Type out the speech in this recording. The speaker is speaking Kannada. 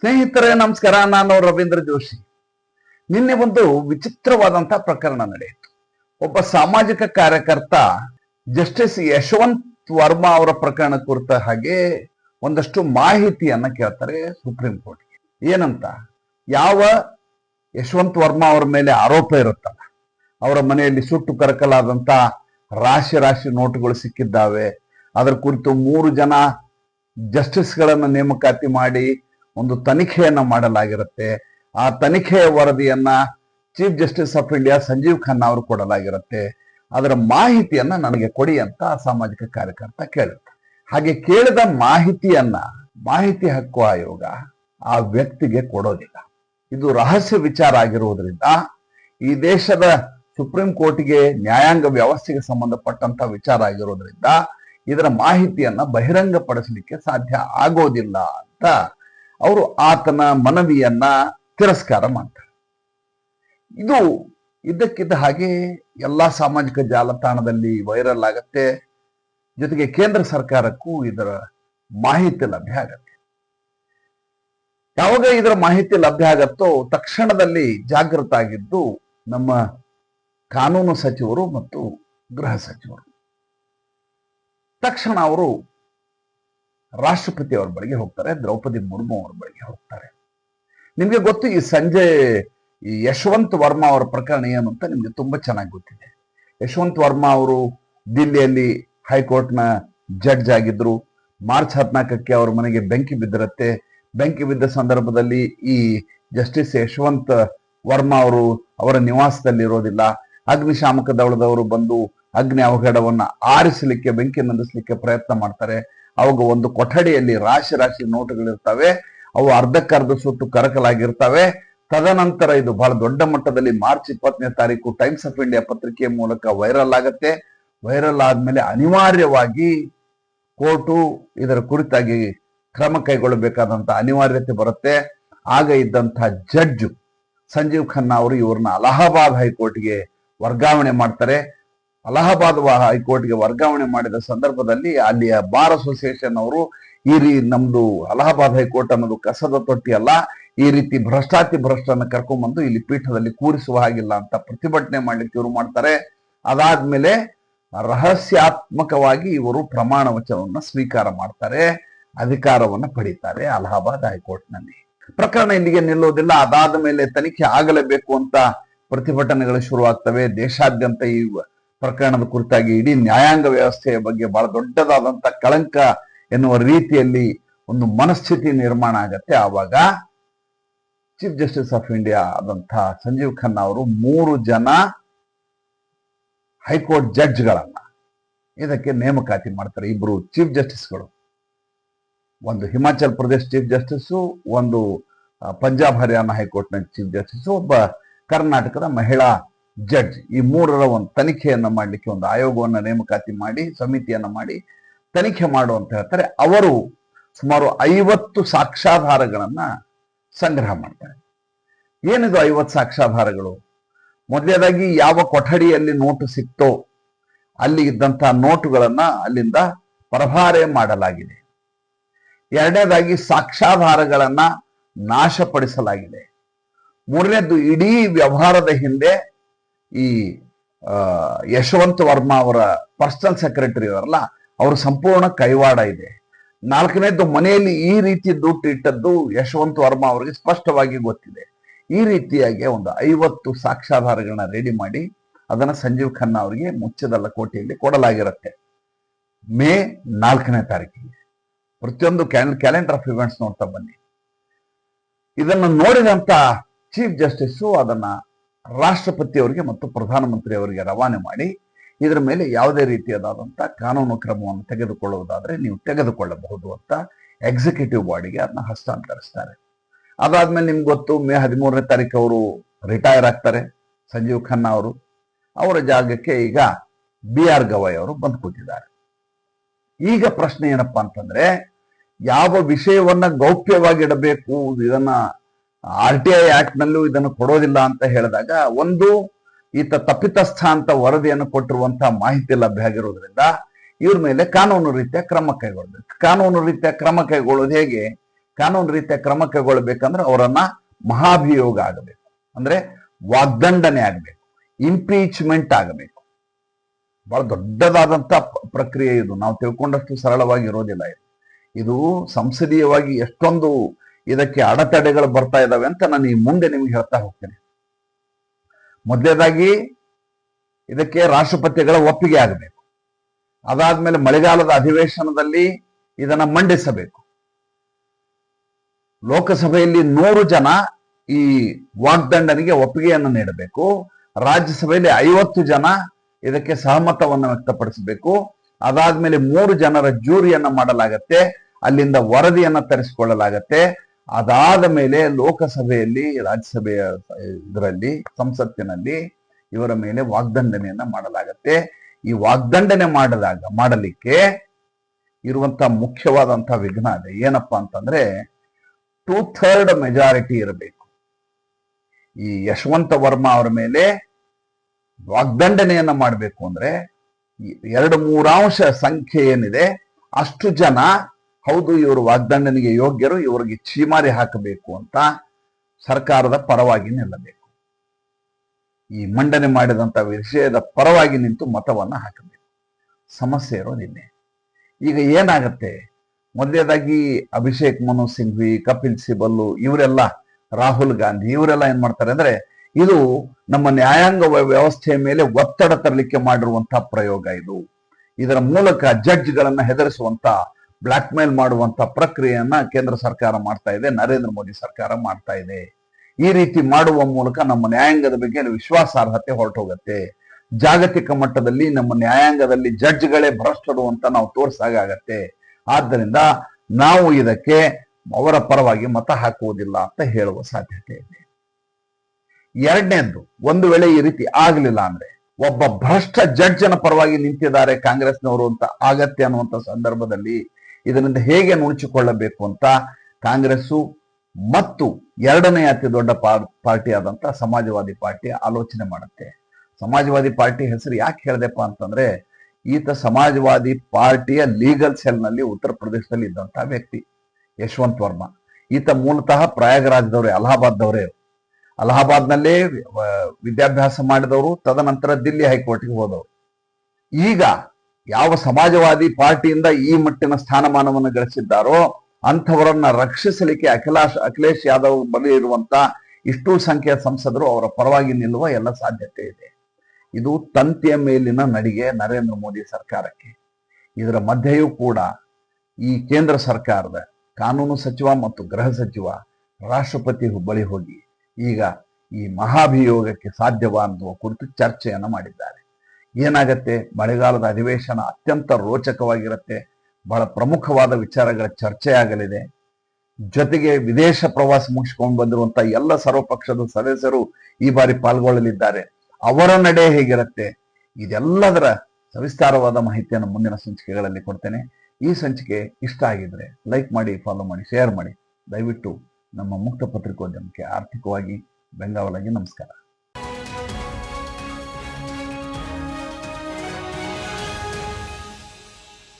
ಸ್ನೇಹಿತರೇ, ನಮಸ್ಕಾರ. ನಾನು ರವೀಂದ್ರ ಜೋಶಿ. ನಿನ್ನೆ ಒಂದು ವಿಚಿತ್ರವಾದಂತ ಪ್ರಕರಣ ನಡೆಯಿತು. ಒಬ್ಬ ಸಾಮಾಜಿಕ ಕಾರ್ಯಕರ್ತ ಜಸ್ಟಿಸ್ ಯಶವಂತ್ ವರ್ಮಾ ಅವರ ಪ್ರಕರಣ ಕುರಿತ ಹಾಗೆ ಒಂದಷ್ಟು ಮಾಹಿತಿಯನ್ನ ಕೇಳ್ತಾರೆ ಸುಪ್ರೀಂ ಕೋರ್ಟ್ಗೆ ಏನಂತ? ಯಾವ ಯಶವಂತ್ ವರ್ಮಾ ಅವರ ಮೇಲೆ ಆರೋಪ ಇರುತ್ತಲ್ಲ ಅವರ ಮನೆಯಲ್ಲಿ ಸುಟ್ಟು ಕರಕಲಾದಂತ ರಾಶಿ ರಾಶಿ ನೋಟುಗಳು ಸಿಕ್ಕಿದ್ದಾವೆ. ಅದರ ಕುರಿತು ಮೂರು ಜನ ಜಸ್ಟಿಸ್ಗಳನ್ನ ನೇಮಕಾತಿ ಮಾಡಿ ಒಂದು ತನಿಖೆಯನ್ನ ಮಾಡಲಾಗಿರುತ್ತೆ. ಆ ತನಿಖೆಯ ವರದಿಯನ್ನ chief justice of India Sanjiv Khanna ಅವರು ಕೊಡಲಾಗಿರುತ್ತೆ. ಅದರ ಮಾಹಿತಿಯನ್ನ ನನಗೆ ಕೊಡಿ ಅಂತ ಸಾಮಾಜಿಕ ಕಾರ್ಯಕರ್ತ ಕೇಳುತ್ತೆ. ಹಾಗೆ ಕೇಳಿದ ಮಾಹಿತಿಯನ್ನ, ಮಾಹಿತಿ ಹಕ್ಕು ಆಯೋಗ ಆ ವ್ಯಕ್ತಿಗೆ ಕೊಡೋದಿಲ್ಲ. ಇದು ರಹಸ್ಯ ವಿಚಾರ ಆಗಿರುವುದರಿಂದ ಈ ದೇಶದ ಸುಪ್ರೀಂ ಕೋರ್ಟ್ಗೆ ನ್ಯಾಯಾಂಗ ವ್ಯವಸ್ಥೆಗೆ ಸಂಬಂಧಪಟ್ಟಂತ ವಿಚಾರ ಆಗಿರೋದ್ರಿಂದ ಇದರ ಮಾಹಿತಿಯನ್ನ ಬಹಿರಂಗಪಡಿಸಲಿಕ್ಕೆ ಸಾಧ್ಯ ಆಗೋದಿಲ್ಲ ಅಂತ ಅವರು ಆತನ ಮನವಿಯನ್ನ ತಿರಸ್ಕಾರ ಮಾಡ್ತಾರೆ. ಇದು ಇದ್ದಕ್ಕಿದ್ದ ಹಾಗೆ ಎಲ್ಲಾ ಸಾಮಾಜಿಕ ಜಾಲತಾಣದಲ್ಲಿ ವೈರಲ್ ಆಗತ್ತೆ. ಜೊತೆಗೆ ಕೇಂದ್ರ ಸರ್ಕಾರಕ್ಕೂ ಇದರ ಮಾಹಿತಿ ಲಭ್ಯ ಆಗತ್ತೆ. ಯಾವಾಗ ಇದರ ಮಾಹಿತಿ ಲಭ್ಯ ಆಗತ್ತೋ ತಕ್ಷಣದಲ್ಲಿ ಜಾಗೃತ ಆಗಿದ್ದು ನಮ್ಮ ಕಾನೂನು ಸಚಿವರು ಮತ್ತು ಗೃಹ ಸಚಿವರು. ತಕ್ಷಣ ಅವರು ರಾಷ್ಟ್ರಪತಿ ಅವ್ರ ಬಳಿಗೆ ಹೋಗ್ತಾರೆ, ದ್ರೌಪದಿ ಮುರ್ಮು ಅವ್ರ ಬಳಿಗೆ ಹೋಗ್ತಾರೆ. ನಿಮ್ಗೆ ಗೊತ್ತು, ಈ ಸಂಜೆ ಈ ಯಶವಂತ್ ವರ್ಮಾ ಅವರ ಪ್ರಕರಣ ಏನು ಅಂತ ನಿಮ್ಗೆ ತುಂಬಾ ಚೆನ್ನಾಗಿ ಗೊತ್ತಿದೆ. ಯಶವಂತ್ ವರ್ಮಾ ಅವರು ದಿಲ್ಲಿಯಲ್ಲಿ ಹೈಕೋರ್ಟ್ನ ಜಡ್ಜ್ ಆಗಿದ್ರು. ಮಾರ್ಚ್ ಹದಿನಾಲ್ಕಕ್ಕೆ ಅವ್ರ ಮನೆಗೆ ಬೆಂಕಿ ಬಿದ್ದಿರತ್ತೆ. ಬೆಂಕಿ ಬಿದ್ದ ಸಂದರ್ಭದಲ್ಲಿ ಈ ಜಸ್ಟಿಸ್ ಯಶವಂತ್ ವರ್ಮಾ ಅವರು ಅವರ ನಿವಾಸದಲ್ಲಿ ಇರೋದಿಲ್ಲ. ಅಗ್ನಿಶಾಮಕ ದಳದವರು ಬಂದು ಅಗ್ನಿ ಅವಘಡವನ್ನ ಆರಿಸಲಿಕ್ಕೆ, ಬೆಂಕಿ ನಂದಿಸಲಿಕ್ಕೆ ಪ್ರಯತ್ನ ಮಾಡ್ತಾರೆ. ಅವಾಗ ಒಂದು ಕೊಠಡಿಯಲ್ಲಿ ರಾಶಿ ರಾಶಿ ನೋಟುಗಳಿರ್ತವೆ. ಅವು ಅರ್ಧಕ್ಕರ್ಧ ಸುಟ್ಟು ಕರಕಲಾಗಿರ್ತವೆ. ತದನಂತರ ಇದು ಬಹಳ ದೊಡ್ಡ ಮಟ್ಟದಲ್ಲಿ ಮಾರ್ಚ್ ಇಪ್ಪತ್ತನೇ ತಾರೀಕು ಟೈಮ್ಸ್ ಆಫ್ ಇಂಡಿಯಾ ಪತ್ರಿಕೆಯ ಮೂಲಕ ವೈರಲ್ ಆಗತ್ತೆ. ವೈರಲ್ ಆದ್ಮೇಲೆ ಅನಿವಾರ್ಯವಾಗಿ ಕೋರ್ಟು ಇದರ ಕುರಿತಾಗಿ ಕ್ರಮ ಕೈಗೊಳ್ಳಬೇಕಾದಂತ ಅನಿವಾರ್ಯತೆ ಬರುತ್ತೆ. ಆಗ ಇದ್ದಂತಹ ಜಡ್ಜು ಸಂಜೀವ್ ಖನ್ನಾ ಅವರು ಇವ್ರನ್ನ ಅಲಹಾಬಾದ್ ಹೈಕೋರ್ಟ್ಗೆ ವರ್ಗಾವಣೆ ಮಾಡ್ತಾರೆ. ಅಲಹಾಬಾದ್ ಹೈಕೋರ್ಟ್ ಹೈಕೋರ್ಟ್ಗೆ ವರ್ಗಾವಣೆ ಮಾಡಿದ ಸಂದರ್ಭದಲ್ಲಿ ಅಲ್ಲಿಯ ಬಾರ್ ಅಸೋಸಿಯೇಷನ್ ಅವರು, ಈ ರೀ ನಮ್ದು ಅಲಹಾಬಾದ್ ಹೈಕೋರ್ಟ್ ಅನ್ನೋದು ಕಸದ ತೊಟ್ಟಿ ಅಲ್ಲ ಈ ರೀತಿ ಭ್ರಷ್ಟಾತಿ ಭ್ರಷ್ಟನ್ನ ಕರ್ಕೊಂಡ್ಬಂದು ಇಲ್ಲಿ ಪೀಠದಲ್ಲಿ ಕೂರಿಸುವ ಹಾಗಿಲ್ಲ ಅಂತ ಪ್ರತಿಭಟನೆ ಮಾಡ್ಲಿಕ್ಕೆ ಇವರು ಮಾಡ್ತಾರೆ. ಅದಾದ್ಮೇಲೆ ರಹಸ್ಯಾತ್ಮಕವಾಗಿ ಇವರು ಪ್ರಮಾಣ ವಚನವನ್ನ ಸ್ವೀಕಾರ ಮಾಡ್ತಾರೆ, ಅಧಿಕಾರವನ್ನ ಪಡಿತಾರೆ ಅಲಹಾಬಾದ್ ಹೈಕೋರ್ಟ್ನಲ್ಲಿ. ಪ್ರಕರಣ ಇಲ್ಲಿಗೆ ನಿಲ್ಲೋದಿಲ್ಲ ಅದಾದ ಮೇಲೆ ತನಿಖೆ ಆಗಲೇಬೇಕು ಅಂತ ಪ್ರತಿಭಟನೆಗಳು ಶುರುವಾಗ್ತವೆ. ದೇಶಾದ್ಯಂತ ಈ ಪ್ರಕರಣದ ಕುರಿತಾಗಿ ಇಡೀ ನ್ಯಾಯಾಂಗ ವ್ಯವಸ್ಥೆಯ ಬಗ್ಗೆ ಬಹಳ ದೊಡ್ಡದಾದಂತ ಕಳಂಕ ಎನ್ನುವ ರೀತಿಯಲ್ಲಿ ಒಂದು ಮನಸ್ಥಿತಿ ನಿರ್ಮಾಣ ಆಗತ್ತೆ. ಆವಾಗ ಚೀಫ್ ಜಸ್ಟಿಸ್ ಆಫ್ ಇಂಡಿಯಾ ಆದಂತಹ ಸಂಜೀವ್ ಖನ್ನಾ ಅವರು ಮೂರು ಜನ ಹೈಕೋರ್ಟ್ ಜಡ್ಜ್ಗಳನ್ನ ಇದಕ್ಕೆ ನೇಮಕಾತಿ ಮಾಡ್ತಾರೆ. ಇಬ್ರು ಚೀಫ್ ಜಸ್ಟಿಸ್ಗಳು ಒಂದು ಹಿಮಾಚಲ್ ಪ್ರದೇಶ್ ಚೀಫ್ ಜಸ್ಟಿಸ್ ಒಂದು ಪಂಜಾಬ್ ಹರಿಯಾಣ ಹೈಕೋರ್ಟ್ನ ಚೀಫ್ ಜಸ್ಟಿಸ್ ಒಬ್ಬ ಕರ್ನಾಟಕದ ಮಹಿಳಾ ಜಡ್ಜ್ ಈ ಮೂರರ ಒಂದು ತನಿಖೆಯನ್ನು ಮಾಡಲಿಕ್ಕೆ ಒಂದು ಆಯೋಗವನ್ನು ನೇಮಕಾತಿ ಮಾಡಿ, ಸಮಿತಿಯನ್ನ ಮಾಡಿ ತನಿಖೆ ಮಾಡು ಅಂತ ಹೇಳ್ತಾರೆ. ಅವರು ಸುಮಾರು ಐವತ್ತು ಸಾಕ್ಷ್ಯಾಧಾರಗಳನ್ನ ಸಂಗ್ರಹ ಮಾಡ್ತಾರೆ. ಏನಿದು ಐವತ್ತು ಸಾಕ್ಷ್ಯಾಧಾರಗಳು? ಮೊದಲನೇದಾಗಿ ಯಾವ ಕೊಠಡಿಯಲ್ಲಿ ನೋಟು ಸಿಕ್ತೋ, ಅಲ್ಲಿ ಇದ್ದಂತಹ ನೋಟುಗಳನ್ನ ಅಲ್ಲಿಂದ ಪರಭಾರೆ ಮಾಡಲಾಗಿದೆ. ಎರಡನೇದಾಗಿ ಸಾಕ್ಷ್ಯಾಧಾರಗಳನ್ನ ನಾಶಪಡಿಸಲಾಗಿದೆ. ಮೂರನೇದು ಇಡೀ ವ್ಯವಹಾರದ ಹಿಂದೆ ಈ ಯಶವಂತ್ ವರ್ಮಾ ಅವರ ಪರ್ಸನಲ್ ಸೆಕ್ರೆಟರಿ ಅವರಲ್ಲ, ಅವ್ರ ಸಂಪೂರ್ಣ ಕೈವಾಡ ಇದೆ. ನಾಲ್ಕನೇದ್ದು, ಮನೆಯಲ್ಲಿ ಈ ರೀತಿ ದುಡ್ಡು ಇಟ್ಟದ್ದು ಯಶವಂತ್ ವರ್ಮಾ ಅವರಿಗೆ ಸ್ಪಷ್ಟವಾಗಿ ಗೊತ್ತಿದೆ. ಈ ರೀತಿಯಾಗಿ ಒಂದು ಐವತ್ತು ಸಾಕ್ಷ್ಯಾಧಾರಗಳನ್ನ ರೆಡಿ ಮಾಡಿ, ಅದನ್ನ ಸಂಜೀವ್ ಖನ್ನಾ ಅವರಿಗೆ ಮುಚ್ಚದ ಕೋಟೆಯಲ್ಲಿ ಕೊಡಲಾಗಿರುತ್ತೆ. ಮೇ ನಾಲ್ಕನೇ ತಾರೀಕಿಗೆ. ಪ್ರತಿಯೊಂದು ಕ್ಯಾಲೆಂಡರ್ ಆಫ್ ಇವೆಂಟ್ಸ್ ನೋಡ್ತಾ ಬನ್ನಿ. ಇದನ್ನು ನೋಡಿದಂತ ಚೀಫ್ ಜಸ್ಟಿಸ್ ಅದನ್ನ ರಾಷ್ಟ್ರಪತಿ ಅವರಿಗೆ ಮತ್ತು ಪ್ರಧಾನಮಂತ್ರಿ ಅವರಿಗೆ ರವಾನೆ ಮಾಡಿ ಇದರ ಮೇಲೆ ಯಾವುದೇ ರೀತಿಯಾದಂಥ ಕಾನೂನು ಕ್ರಮವನ್ನು ತೆಗೆದುಕೊಳ್ಳುವುದಾದರೆ ನೀವು ತೆಗೆದುಕೊಳ್ಳಬಹುದು ಅಂತ ಎಕ್ಸಿಕ್ಯೂಟಿವ್ ಬಾಡಿಗೆ ಅದನ್ನ ಹಸ್ತಾಂತರಿಸ್ತಾರೆ. ಅದಾದ್ಮೇಲೆ ನಿಮ್ಗೆ ಗೊತ್ತು, ಮೇ ಹದಿಮೂರನೇ ತಾರೀಕು ಅವರು ರಿಟೈರ್ ಆಗ್ತಾರೆ, ಸಂಜೀವ್ ಖನ್ನಾ ಅವರು. ಅವರ ಜಾಗಕ್ಕೆ ಈಗ ಬಿ ಆರ್ ಗವಾಯ್ ಅವರು ಬಂದು ಕೂತಿದ್ದಾರೆ. ಈಗ ಪ್ರಶ್ನೆ ಏನಪ್ಪಾ ಅಂತಂದ್ರೆ, ಯಾವ ವಿಷಯವನ್ನ ಗೌಪ್ಯವಾಗಿಡಬೇಕು, ಇದನ್ನ ಆರ್ ಟಿ ಐ ಆಕ್ಟ್ ನಲ್ಲೂ ಇದನ್ನು ಕೊಡೋದಿಲ್ಲ ಅಂತ ಹೇಳಿದಾಗ ಒಂದು ಈತ ತಪ್ಪಿತಸ್ಥ ಅಂತ ವರದಿಯನ್ನು ಕೊಟ್ಟಿರುವಂತಹ ಮಾಹಿತಿ ಲಭ್ಯ ಆಗಿರೋದ್ರಿಂದ ಇವ್ರ ಮೇಲೆ ಕಾನೂನು ರೀತಿಯ ಕ್ರಮ ಕೈಗೊಳ್ಬೇಕು. ಕಾನೂನು ರೀತಿಯ ಕ್ರಮ ಕೈಗೊಳ್ಳೋದು ಹೇಗೆ? ಕಾನೂನು ರೀತಿಯ ಕ್ರಮ ಕೈಗೊಳ್ಳಬೇಕಂದ್ರೆ ಅವರನ್ನ ಮಹಾಭಿಯೋಗ ಆಗಬೇಕು. ಅಂದ್ರೆ ವಾಗ್ದಂಡನೆ ಆಗಬೇಕು. ಇಂಪೀಚ್ಮೆಂಟ್ ಆಗಬೇಕು. ಬಹಳ ದೊಡ್ಡದಾದಂತ ಪ- ಪ್ರಕ್ರಿಯೆ ಇದು. ನಾವು ತಿಳ್ಕೊಂಡಷ್ಟು ಸರಳವಾಗಿ ಇರೋದಿಲ್ಲ ಇದು ಸಂಸದೀಯವಾಗಿ ಎಷ್ಟೊಂದು ಇದಕ್ಕೆ ಅಡೆತಡೆಗಳು ಬರ್ತಾ ಇದ್ದಾವೆ ಅಂತ ನಾನು ಈ ಮುಂದೆ ನಿಮ್ಗೆ ಹೇಳ್ತಾ ಹೋಗ್ತೇನೆ. ಮೊದಲನೇದಾಗಿ ಇದಕ್ಕೆ ರಾಷ್ಟ್ರಪತಿಗಳ ಒಪ್ಪಿಗೆ ಆಗಬೇಕು. ಅದಾದ್ಮೇಲೆ ಮಳೆಗಾಲದ ಅಧಿವೇಶನದಲ್ಲಿ ಇದನ್ನ ಮಂಡಿಸಬೇಕು. ಲೋಕಸಭೆಯಲ್ಲಿ ನೂರು ಜನ ಈ ವಾಗ್ದಂಡನೆಗೆ ಒಪ್ಪಿಗೆಯನ್ನು ನೀಡಬೇಕು. ರಾಜ್ಯಸಭೆಯಲ್ಲಿ ಐವತ್ತು ಜನ ಇದಕ್ಕೆ ಸಹಮತವನ್ನು ವ್ಯಕ್ತಪಡಿಸಬೇಕು. ಅದಾದ್ಮೇಲೆ ಮೂರು ಜನರ ಜೂರಿಯನ್ನು ಮಾಡಲಾಗತ್ತೆ. ಅಲ್ಲಿಂದ ವರದಿಯನ್ನ ತರಿಸಿಕೊಳ್ಳಲಾಗತ್ತೆ. ಅದಾದ ಮೇಲೆ ಲೋಕಸಭೆಯಲ್ಲಿ, ರಾಜ್ಯಸಭೆಯ ಇದರಲ್ಲಿ, ಸಂಸತ್ತಿನಲ್ಲಿ ಇವರ ಮೇಲೆ ವಾಗ್ದಂಡನೆಯನ್ನ ಮಾಡಲಾಗತ್ತೆ. ಈ ವಾಗ್ದಂಡನೆ ಮಾಡಲಾಗ, ಮಾಡಲಿಕ್ಕೆ ಇರುವಂತ ಮುಖ್ಯವಾದಂತ ವಿಘ್ನ ಇದೆ. ಏನಪ್ಪಾ ಅಂತಂದ್ರೆ ಟೂ ಥರ್ಡ್ ಮೆಜಾರಿಟಿ ಇರಬೇಕು. ಈ ಯಶವಂತ ವರ್ಮ ಅವರ ಮೇಲೆ ವಾಗ್ದಂಡನೆಯನ್ನ ಮಾಡಬೇಕು ಅಂದ್ರೆ ಎರಡು ಮೂರಾಂಶ ಸಂಖ್ಯೆ ಏನಿದೆ, ಅಷ್ಟು ಜನ ಹೌದು, ಇವರು ವಾಗ್ದಂಡನೆಗೆ ಯೋಗ್ಯರು, ಇವರಿಗೆ ಚೀಮಾರಿ ಹಾಕಬೇಕು ಅಂತ ಸರ್ಕಾರದ ಪರವಾಗಿ ನಿಲ್ಲಬೇಕು. ಈ ಮಂಡನೆ ಮಾಡಿದಂತ ವಿಷಯದ ಪರವಾಗಿ ನಿಂತು ಮತವನ್ನ ಹಾಕಬೇಕು. ಸಮಸ್ಯೆ ಇರೋದಿಲ್ಲ ಈಗ ಏನಾಗತ್ತೆ? ಮೊದಲನೇದಾಗಿ ಅಭಿಷೇಕ್ ಮನು ಸಿಂಘ್ವಿ, ಕಪಿಲ್ ಸಿಬಲ್ಲು, ಇವರೆಲ್ಲ ರಾಹುಲ್ ಗಾಂಧಿ, ಇವರೆಲ್ಲ ಏನ್ ಮಾಡ್ತಾರೆ ಅಂದ್ರೆ ಇದು ನಮ್ಮ ನ್ಯಾಯಾಂಗ ವ್ಯವಸ್ಥೆಯ ಮೇಲೆ ಒತ್ತಡ ತರಲಿಕ್ಕೆ ಮಾಡಿರುವಂತಹ ಪ್ರಯೋಗ ಇದು. ಇದರ ಮೂಲಕ ಜಡ್ಜ್ಗಳನ್ನ ಹೆದರಿಸುವಂತ ಬ್ಲಾಕ್ ಮೇಲ್ ಮಾಡುವಂತ ಪ್ರಕ್ರಿಯೆಯನ್ನ ಕೇಂದ್ರ ಸರ್ಕಾರ ಮಾಡ್ತಾ ಇದೆ, ನರೇಂದ್ರ ಮೋದಿ ಸರ್ಕಾರ ಮಾಡ್ತಾ ಇದೆ. ಈ ರೀತಿ ಮಾಡುವ ಮೂಲಕ ನಮ್ಮ ನ್ಯಾಯಾಂಗದ ಬಗ್ಗೆ ವಿಶ್ವಾಸಾರ್ಹತೆ ಹೊರಟೋಗತ್ತೆ. ಜಾಗತಿಕ ಮಟ್ಟದಲ್ಲಿ ನಮ್ಮ ನ್ಯಾಯಾಂಗದಲ್ಲಿ ಜಡ್ಜ್ಗಳೇ ಭ್ರಷ್ಟರು ಅಂತ ನಾವು ತೋರಿಸಾಗತ್ತೆ ಆದ್ದರಿಂದ ನಾವು ಇದಕ್ಕೆ ಅವರ ಪರವಾಗಿ ಮತ ಹಾಕುವುದಿಲ್ಲ ಅಂತ ಹೇಳುವ ಸಾಧ್ಯತೆ ಇದೆ. ಎರಡನೇದು ಒಂದು ವೇಳೆ ಈ ರೀತಿ ಆಗಲಿಲ್ಲ ಅಂದ್ರೆ, ಒಬ್ಬ ಭ್ರಷ್ಟ ಜಡ್ಜನ ಪರವಾಗಿ ನಿಂತಿದ್ದಾರೆ ಕಾಂಗ್ರೆಸ್ನವರು ಅಂತ ಆಗತ್ಯ ಅನ್ನುವಂಥ ಸಂದರ್ಭದಲ್ಲಿ ಇದರಿಂದ ಹೇಗೆ ನುಣುಚಿಕೊಳ್ಳಬೇಕು ಅಂತ ಕಾಂಗ್ರೆಸ್ಸು ಮತ್ತು ಎರಡನೇ ಅತಿ ದೊಡ್ಡ ಪಾರ್- ಪಾರ್ಟಿ ಆದಂತ ಸಮಾಜವಾದಿ ಪಾರ್ಟಿ ಆಲೋಚನೆ ಮಾಡುತ್ತೆ. ಸಮಾಜವಾದಿ ಪಾರ್ಟಿ ಹೆಸರು ಯಾಕೆ ಹೇಳ್ದೆಪ್ಪ ಅಂತಂದ್ರೆ, ಈತ ಸಮಾಜವಾದಿ ಪಾರ್ಟಿಯ ಲೀಗಲ್ ಸೆಲ್ನಲ್ಲಿ ಉತ್ತರ ಪ್ರದೇಶದಲ್ಲಿ ಇದ್ದಂತಹ ವ್ಯಕ್ತಿ, ಯಶವಂತ್ ವರ್ಮಾ. ಈತ ಮೂಲತಃ ಪ್ರಯಾಗರಾಜದವರೇ ಅಲಹಾಬಾದ್ದವರೇ ಅಲಹಾಬಾದ್ನಲ್ಲೇ ವಿದ್ಯಾಭ್ಯಾಸ ಮಾಡಿದವರು, ತದನಂತರ ದಿಲ್ಲಿ ಹೈಕೋರ್ಟ್ಗೆ ಹೋದವರು. ಈಗ ಯಾವ ಸಮಾಜವಾದಿ ಪಾರ್ಟಿಯಿಂದ ಈ ಮಟ್ಟಿನ ಸ್ಥಾನಮಾನವನ್ನು ಗಳಿಸಿದ್ದಾರೋ ಅಂಥವರನ್ನ ರಕ್ಷಿಸಲಿಕ್ಕೆ ಅಖಿಲಾಶ್ ಅಖಿಲೇಶ್ ಯಾದವ್ ಬಲಿ ಇರುವಂತ ಇಷ್ಟು ಸಂಖ್ಯೆಯ ಸಂಸದರು ಅವರ ಪರವಾಗಿ ನಿಲ್ಲುವ ಎಲ್ಲ ಸಾಧ್ಯತೆ ಇದೆ. ಇದು ತಂತಿಯ ಮೇಲಿನ ನಡಿಗೆ ನರೇಂದ್ರ ಮೋದಿ ಸರ್ಕಾರಕ್ಕೆ. ಇದರ ಮಧ್ಯೆಯೂ ಕೂಡ ಈ ಕೇಂದ್ರ ಸರ್ಕಾರದ ಕಾನೂನು ಸಚಿವ ಮತ್ತು ಗೃಹ ಸಚಿವ ರಾಷ್ಟ್ರಪತಿ ಹುಬ್ಬಳ್ಳಿ ಹೋಗಿ ಈಗ ಈ ಮಹಾಭಿಯೋಗಕ್ಕೆ ಸಾಧ್ಯವಾ ಅನ್ನುವ ಕುರಿತು ಚರ್ಚೆಯನ್ನು ಮಾಡಿದ್ದಾರೆ. ಏನಾಗತ್ತೆ? ಮಳೆಗಾಲದ ಅಧಿವೇಶನ ಅತ್ಯಂತ ರೋಚಕವಾಗಿರುತ್ತೆ. ಬಹಳ ಪ್ರಮುಖವಾದ ವಿಚಾರಗಳ ಚರ್ಚೆ ಆಗಲಿದೆ ಜೊತೆಗೆ ವಿದೇಶ ಪ್ರವಾಸ ಮುಗಿಸ್ಕೊಂಡು ಬಂದಿರುವಂತಹ ಎಲ್ಲ ಸರ್ವಪಕ್ಷದ ಸದಸ್ಯರು ಈ ಬಾರಿ ಪಾಲ್ಗೊಳ್ಳಲಿದ್ದಾರೆ. ಅವರ ನಡೆ ಹೇಗಿರುತ್ತೆ? ಇದೆಲ್ಲದರ ಸವಿಸ್ತಾರವಾದ ಮಾಹಿತಿಯನ್ನು ಮುಂದಿನ ಸಂಚಿಕೆಗಳಲ್ಲಿ ಕೊಡ್ತೇನೆ. ಈ ಸಂಚಿಕೆ ಇಷ್ಟ ಆಗಿದ್ರೆ ಲೈಕ್ ಮಾಡಿ, ಫಾಲೋ ಮಾಡಿ, ಶೇರ್ ಮಾಡಿ. ದಯವಿಟ್ಟು ನಮ್ಮ ಮುಕ್ತ ಪತ್ರಿಕೋದ್ಯಮಕ್ಕೆ ಆರ್ಥಿಕವಾಗಿ ಬೆಂಗಾವಲಾಗಿ ನಮಸ್ಕಾರ.